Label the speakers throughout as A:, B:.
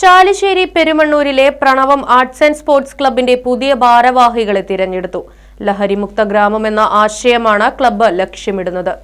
A: Chalissery പെരുമണ്ണൂരിലെ Pranavam arts and sports ക്ലബിന്റെ പുതിയ ഭാരവാഹികളെ തിരഞ്ഞെടുത്തു. ലഹരിമുക്ത ഗ്രാമം എന്ന ആശയമാണ് ക്ലബ്ബ് ലക്ഷ്യമിടുന്നത്.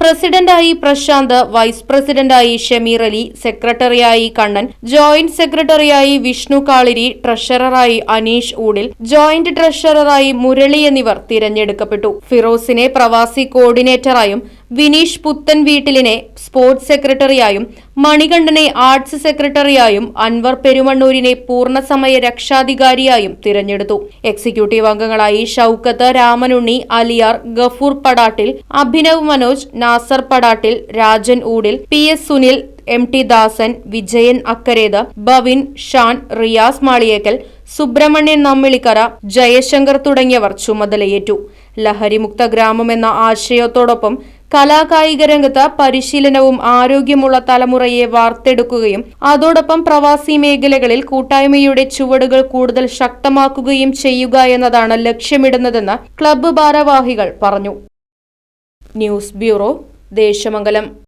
A: പ്രസിഡന്റായി പ്രശാന്ത് വൈസ് പ്രസിഡന്റായി ഷമീർ അലി സെക്രട്ടറിയായി കണ്ണൻ ജോയിന്റ് സെക്രട്ടറിയായി വിഷ്ണു കാളിരി ട്രഷററായി അനീഷ് ഊടിൽ ജോയിന്റ് ട്രഷററായി മുരളി എന്നിവർ തിരഞ്ഞെടുക്കപ്പെട്ടു. ഫിറോസിനെ പ്രവാസി കോർഡിനേറ്ററായും വിനീഷ് പുത്തൻ വീട്ടിലിനെ സ്പോർട്സ് സെക്രട്ടറിയായും മണികണ്ഠനെ ആർട്സ് സെക്രട്ടറിയായും അൻവർ പെരുമണ്ണൂരിനെ പൂർണസമയ രക്ഷാധികാരിയായും തിരഞ്ഞെടുത്തു. എക്സിക്യൂട്ടീവ് അംഗങ്ങളായി Shoukath Ramanunni Aliyar Gafoor Padattil Abhinav Manoj Nasar Padattil Rajan Oodil P S Sunil M T Dasan Vijayan Akkareth Bavin Shan Riyas Maliyekkal Subrahmanyan Nammilikkara Jayashankar തുടങ്ങിയവർ ചുമതലയേറ്റു. ലഹരിമുക്ത ഗ്രാമം എന്ന ആശയത്തോടൊപ്പം കലാകായിക രംഗത്ത് പരിശീലനവും ആരോഗ്യമുള്ള തലമുറയെ വാർത്തെടുക്കുകയും അതോടൊപ്പം പ്രവാസി മേഖലകളിൽ കൂട്ടായ്മയുടെ ചുവടുകൾ കൂടുതൽ ശക്തമാക്കുകയും ചെയ്യുക എന്നതാണ് ലക്ഷ്യമിടുന്നതെന്ന് ക്ലബ്ബ് ഭാരവാഹികൾ പറഞ്ഞു. News bureau Desamangalam.